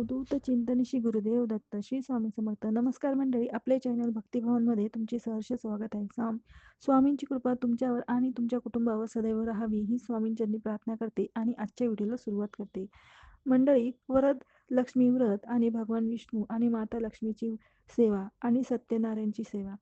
अवधूत चिंतन श्री गुरुदेव दत्त श्री स्वामी समर्थ. नमस्कार मंडळी आपले चॅनल भक्तिभवनमध्ये तुमचे सहर्ष स्वागत आहे. स्वाम स्वामींची कृपा तुमच्यावर आणि तुमच्या कुटुंबावर सदैव राहावी ही स्वामींच्यांनी प्रार्थना करते आणि आजच्या व्हिडिओला सुरुवात करते. मंडळी व्रत लक्ष्मी व्रत आणि भगवान विष्णू आणि माता लक्ष्मीची सेवा आणि सत्यनारायणची सेवा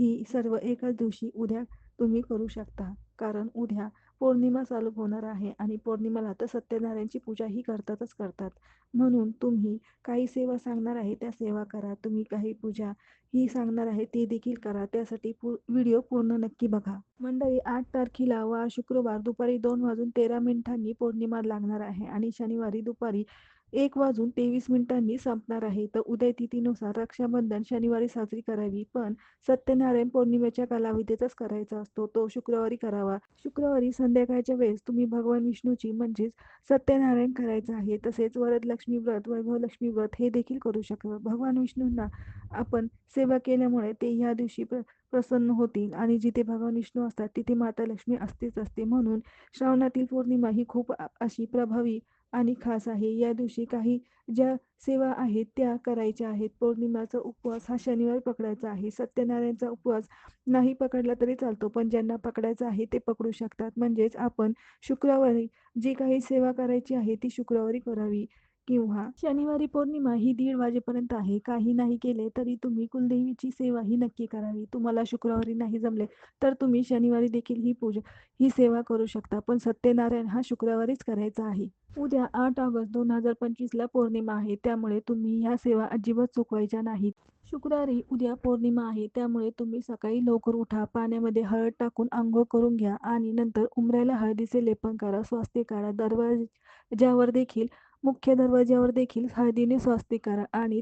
ही सर्व एकाच दिवशी उद्या तुम्ही करू शकता. कारण उद्या पौर्णिमा चालू होणार आहे आणि पौर्णिमेला तर सत्यनारायणची पूजा ही करतातच करतात. म्हणून तुम्ही काही सेवा सांगणार आहे त्या सेवा करा. तुम्ही काही पूजा ही सांगणार आहे ती देखील करा. त्यासाठी पू व्हिडिओ पूर्ण नक्की बघा. मंडळी आठ तारखेला वा शुक्रवार दुपारी दोन वाजून तेरा मिनिटांनी पौर्णिमा लागणार आहे आणि शनिवारी दुपारी एक वाजून तेवीस मिनिटांनी संपणार आहे. तर उदय तिथीनुसार रक्षाबंधन शनिवारी साजरी करावी. पण सत्यनारायण पौर्णिमेच्या कालावधीतच करायचा असतो. तो शुक्रवारी करावा. शुक्रवारी संध्याकाळच्या वेळेस तुम्ही भगवान विष्णूची म्हणजेच सत्यनारायण करायचं आहे. तसेच वरदलक्ष्मी व्रत वैभवलक्ष्मी व्रत हे देखील करू शकतो. भगवान विष्णूंना आपण सेवा केल्यामुळे ते या दिवशी प्र प्रसन्न होतील आणि जिथे भगवान विष्णू असतात तिथे माता लक्ष्मी असतेच असते. म्हणून श्रावणातील पौर्णिमा ही खूप अशी प्रभावी आणि खास आहे. या दिवशी काही ज्या सेवा आहेत त्या करायच्या आहेत. पौर्णिमाचा उपवास हा शनिवार पकडायचा आहे. सत्यनारायणचा उपवास नाही पकडला तरी चालतो पण ज्यांना पकडायचा आहे ते पकडू शकतात. म्हणजेच आपण शुक्रवारी जी काही सेवा करायची आहे ती शुक्रवारी करावी. किंवा शनिवारी पौर्णिमा ही दीड वाजेपर्यंत आहे. काही नाही केले तरी तुम्ही कुलदेवीची सेवा ही नक्की करावी. तुम्हाला शुक्रवारी नाही जमले तर तुम्ही शनिवारी देखील ही पूजा ही सेवा करू शकता. पण सत्यनारायण हा शुक्रवारीच करायचा आहे. उद्या आठ ऑगस्ट दोन हजार पंचवीसला पौर्णिमा आहे. त्यामुळे तुम्ही ह्या सेवा अजिबात चुकवायच्या नाहीत. शुक्रवारी उद्या पौर्णिमा आहे. त्यामुळे तुम्ही सकाळी लवकर उठा. पाण्यामध्ये हळद टाकून आंघोळ करून घ्या आणि नंतर उमऱ्याला हळदीचे लेपन करा. स्वास्थ्य काढा दरवाज्यावर देखील मुख्य दरवाज्यावर देखील हळदीने स्वास्तिक करा आणि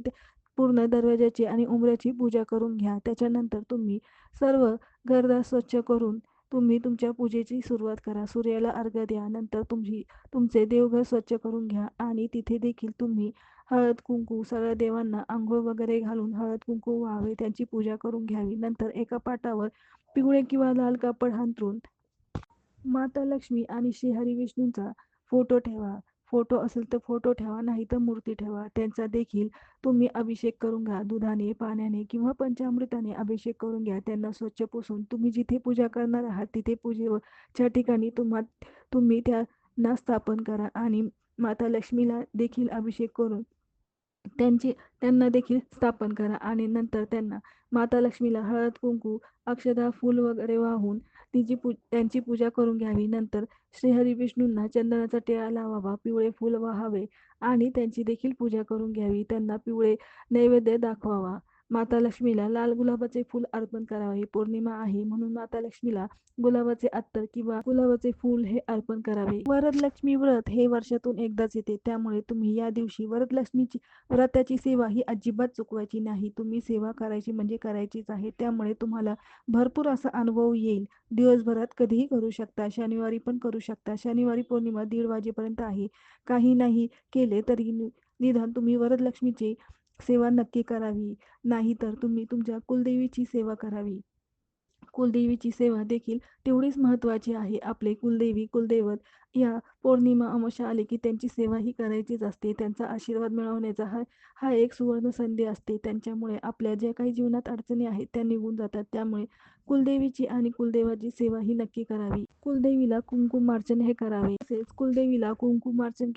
पूर्ण दरवाजाची आणि उमऱ्याची पूजा करून घ्या. त्याच्यानंतर तुम्ही सर्व घरदार स्वच्छ करून तुम्ही तुमच्या पूजेची सुरुवात करा. सूर्याला अर्घ्य द्या. नंतर तुमची तुमचे देवघर स्वच्छ करून घ्या आणि तिथे देखील तुम्ही हळद कुंकू सगळ्या देवांना आंघोळ वगैरे घालून हळद कुंकू व्हावे त्यांची पूजा करून घ्यावी. नंतर एका पाटावर पिवळे किंवा लाल कापड हांतरून माता लक्ष्मी आणि श्रीहरी विष्णूंचा फोटो ठेवा. फोटो असेल तर फोटो ठेवा नाही तर मूर्ती ठेवा. त्यांचा देखील तुम्ही अभिषेक करून घ्या. दुधाने पाण्याने किंवा पंचामृताने अभिषेक करून घ्या. त्यांना स्वच्छ पुसून तुम्ही जिथे पूजा करणार आहात तिथे पूजेच्या ठिकाणी तुम्हा तुम्ही त्यांना स्थापन करा आणि माता लक्ष्मीला देखील अभिषेक करून त्यांची त्यांना देखील स्थापन करा आणि नंतर त्यांना माता लक्ष्मीला हळद कुंकू अक्षदा फूल वगैरे वाहून तिची पू त्यांची पूजा करून घ्यावी. नंतर श्रीहरी विष्णूंना चंदनाचा टिळा लावावा पिवळे फूल वाहावे आणि त्यांची देखील पूजा करून घ्यावी. त्यांना पिवळे नैवेद्य दाखवावा. माता लक्ष्मीला लाल गुलाबाचे फूल अर्पण करावे. पौर्णिमा आहे म्हणून माता लक्ष्मीला गुलाबाचे अत्तर किंवा गुलाबाचे फूल हे अर्पण करावे. वरदलक्ष्मी व्रत हे वर्षातून एकदाच येते. त्यामुळे तुम्ही या दिवशी वरदलक्ष्मीची व्रताची सेवा ही अजिबात चुकवायची नाही. तुम्ही सेवा करायची म्हणजे करायचीच आहे. त्यामुळे तुम्हाला भरपूर असा अनुभव येईल. दिवसभरात कधीही करू शकता. शनिवारी पण करू शकता. शनिवारी पौर्णिमा दीड वाजेपर्यंत आहे. काही नाही केले तरी निदान तुम्ही वरदलक्ष्मीचे सेवा नक्की करावी. नाहीतर तुम्ही तुमच्या कुलदेवीची सेवा करावी. कुलदेवीची सेवा देखील तेवढीच महत्त्वाची आहे. आपले कुलदेवी कुलदैवत या पौर्णिमा अमावस्या आले की त्यांची सेवा ही करायचीच असते. त्यांचा आशीर्वाद मिळवण्याचा हा हा एक सुवर्ण संधी असते. त्यांच्यामुळे आपल्या ज्या काही जीवनात अडचणी आहेत त्या निघून जातात. त्यामुळे कुलदेवीची आणि कुलदेवाची सेवा ही नक्की करावी. कुलदेवीला कुंकुमार्चन हे करावे. तसेच कुलदेवीला कुंकुमार्चन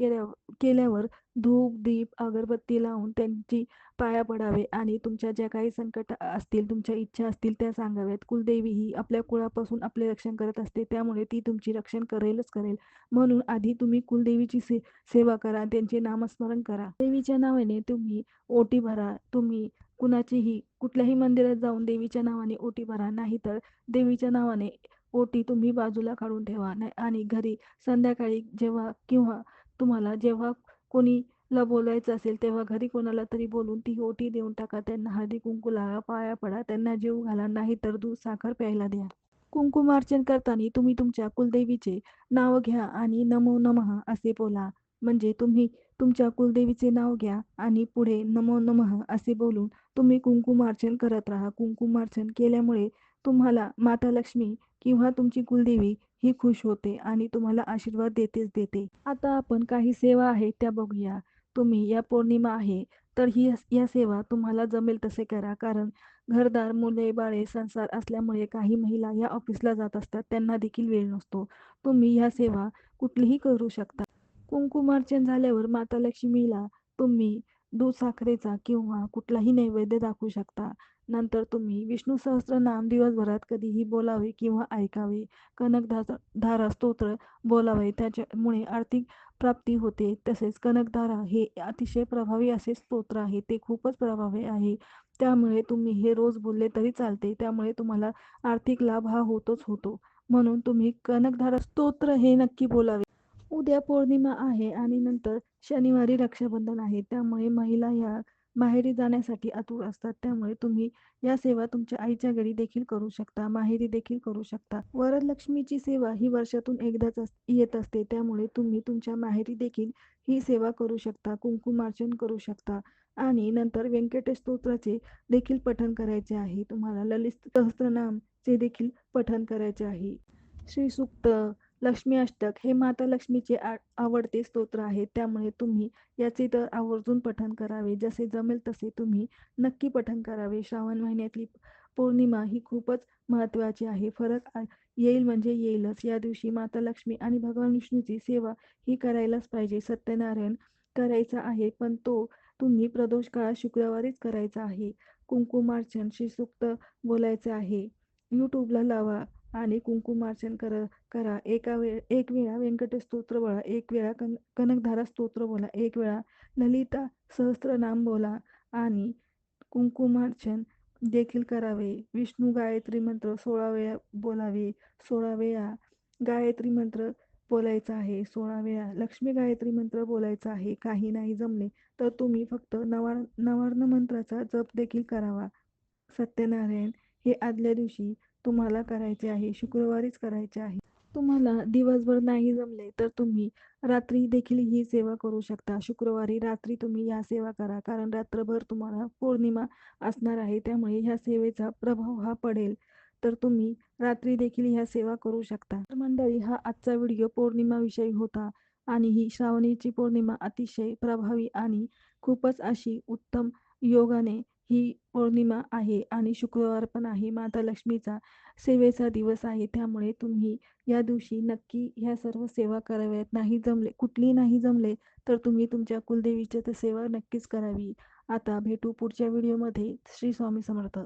केल्यावर धूप दीप अगरबत्ती लावून त्यांची पाया पडावे आणि तुमच्या ज्या काही संकट असतील तुमच्या इच्छा असतील त्या सांगाव्यात. कुलदेवी ही आपल्या कुळापासून आपले रक्षण करत असते त्यामुळे ती तुमची रक्षण करेलच करेल. म्हणून आधी तुम्ही कुलदेवीची से सेवा करा त्यांचे नामस्मरण करा. देवीच्या नावाने तुम्ही ओटी भरा तुम्ही कुणाचीही कुठल्याही मंदिरात जाऊन देवीच्या नावाने ओटी भरा नाही तर देवीच्या नावाने ओटी तुम्ही बाजूला काढून ठेवा. नाही आणि घरी संध्याकाळी जेव्हा किंवा तुम्हाला जेव्हा कोणी ला बोलायचं असेल तेव्हा घरी कोणाला तरी बोलून ती ओटी देऊन टाका. त्यांना हळदी कुंकू लावा पाया पडा त्यांना जीव घाला नाही तर दूध साखर प्यायला द्या. कुंकुमार्चन करताना तुम्ही तुमच्या कुलदेवीचे नाव घ्या आणि नमो नमः असे बोला. म्हणजे तुम्ही तुमच्या कुलदेवीचे नाव घ्या आणि पुढे नमो नमः असे बोलून तुम्ही कुंकुमार्चन करत राहा. कुंकुमार्चन केल्यामुळे तुम्हाला माता लक्ष्मी किंवा तुमची कुलदेवी ही खुश होते आणि तुम्हाला आशीर्वाद देतेच देते. आता आपण काही सेवा आहेत त्या बघूया. तुम्ही या पौर्णिमा आहे तर ही या सेवा तुम्हाला जमेल तसे करा. कारण घरदार मुले बाळे संसार असल्यामुळे काही महिला या ऑफिसला जात असतात. त्यांना देखील वेळ नसतो. तुम्ही ह्या सेवा कुठलीही करू शकता. कुंकुमार्चन झाल्यावर माता लक्ष्मीला तुम्ही दूध साखरेचा किंवा कुठलाही नैवेद्य दाखवू शकता. नंतर तुम्ही विष्णू सहस्र नाम दिवसभरात कधीही बोलावे किंवा ऐकावे. कनकधारा धारा स्तोत्र बोलावे त्याच्यामुळे आर्थिक प्राप्ती होते. तसेच कनकधारा हे अतिशय प्रभावी असे स्तोत्र आहे. ते खूपच प्रभावी आहे. त्यामुळे तुम्ही हे रोज बोलले तरी चालते. त्यामुळे तुम्हाला आर्थिक लाभ हा होतोच होतो. म्हणून तुम्ही कनकधारा स्तोत्र हे नक्की बोलावे. उद्या पौर्णिमा आहे आणि नंतर शनिवारी रक्षाबंधन आहे. त्यामुळे महिला ह्या माहेरी जाण्यासाठी आतुर असतात. त्यामुळे तुम्ही या सेवा तुमच्या आईच्या घरी देखील करू शकता. माहेरी देखील करू शकता. वरलक्ष्मीची सेवा ही वर्षातून एकदाच येत असते. त्यामुळे तुम्ही तुमच्या माहेरी देखील ही सेवा करू शकता. कुंकुमार्चन करू शकता. आणि नंतर व्यंकटेश स्तोत्राचे देखील पठण करायचे आहे. तुम्हाला ललित सहस्त्रनामचे देखील पठण करायचे आहे. श्री सुक्त लक्ष्मी अष्टक हे माता लक्ष्मीचे आवडते स्तोत्र आहे. त्यामुळे तुम्ही याचे तर आवर्जून पठण करावे. जसे जमेल तसे तुम्ही नक्की पठण करावे. श्रावण महिन्यातली पौर्णिमा ही खूपच महत्त्वाची आहे. फरक येईल म्हणजे येईलच. या दिवशी माता लक्ष्मी आणि भगवान विष्णूची सेवा ही करायलाच पाहिजे. सत्यनारायण करायचा आहे पण तो तुम्ही प्रदोष काळात शुक्रवारीच करायचा आहे. कुंकुमार्चन श्रीसुक्त बोलायचे आहे. यूट्यूबला लावा. आणि कुंकुमार्चन कर करा. एका वेळ एक वेळा व्यंकटेश स्तोत्र बोला एक वेळा कन कनकधारा स्तोत्र बोला एक वेळा ललिता सहस्त्रनाम बोला आणि कुंकुमार्चन देखील करावे. विष्णू गायत्री मंत्र सोळा वेळा बोलावे. सोळा वेळा गायत्री मंत्र बोलायचा आहे. सोळा वेळा लक्ष्मी गायत्री मंत्र बोलायचा आहे. काही नाही जमले तर तुम्ही फक्त नवार नवार्ण मंत्राचा जप देखील करावा. सत्यनारायण हे आदल्या दिवशी तुम्हाला करायचे आहे शुक्रवारीच करायचे आहे. तुम्हाला दिवसभर नाही जमले तर तुम्ही रात्री देखील ही सेवा करू शकता. शुक्रवारी रात्री तुम्ही या सेवा करा कारण रात्रभर तुम्हाला पौर्णिमा असणार आहे त्यामुळे ह्या सेवेचा प्रभाव हा पडेल. तर तुम्ही रात्री देखील ह्या सेवा करू शकता. तर मंडळी हा आजचा व्हिडिओ पौर्णिमाविषयी होता आणि ही श्रावणीची पौर्णिमा अतिशय प्रभावी आणि खूपच अशी उत्तम योगाने ही पौर्णिमा आहे आणि शुक्रवार पण आहे. माता लक्ष्मीचा सेवेचा दिवस आहे. त्यामुळे तुम्ही या दिवशी नक्की ह्या सर्व सेवा कराव्यात. नाही जमले कुठली नाही जमले तर तुम्ही तुमच्या कुलदेवीच्या सेवा नक्कीच करावी. आता भेटू पुढच्या व्हिडिओमध्ये. श्री स्वामी समर्थ.